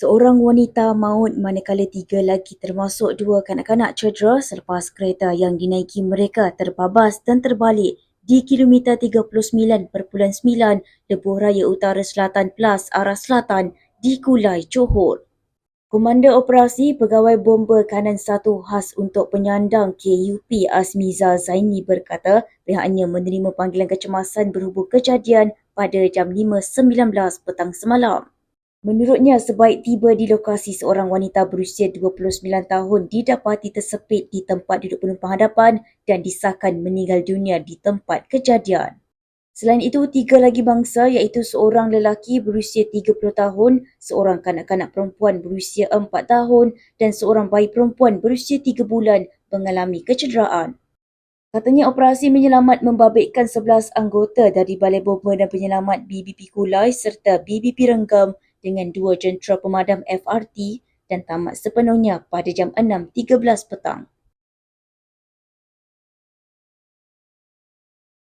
Seorang wanita maut manakala tiga lagi termasuk dua kanak-kanak cedera selepas kereta yang dinaiki mereka terbabas dan terbalik di kilometer 39.9 Lebuh Raya Utara Selatan Plus arah selatan di Kulai, Johor. Komander Operasi Pegawai Bomba Kanan Satu Khas untuk Penyandang KUP Azmiza Zaini berkata pihaknya menerima panggilan kecemasan berhubung kejadian pada jam 5.19 petang semalam. Menurutnya, sebaik tiba di lokasi seorang wanita berusia 29 tahun didapati tersepit di tempat duduk penumpang hadapan dan disahkan meninggal dunia di tempat kejadian. Selain itu, tiga lagi bangsa iaitu seorang lelaki berusia 30 tahun, seorang kanak-kanak perempuan berusia 4 tahun dan seorang bayi perempuan berusia 3 bulan mengalami kecederaan. Katanya operasi menyelamat membabitkan 11 anggota dari Balai Bomba dan Penyelamat BBP Kulai serta BBP Renggam dengan dua jentera pemadam FRT dan tamat sepenuhnya pada jam 6.13 petang.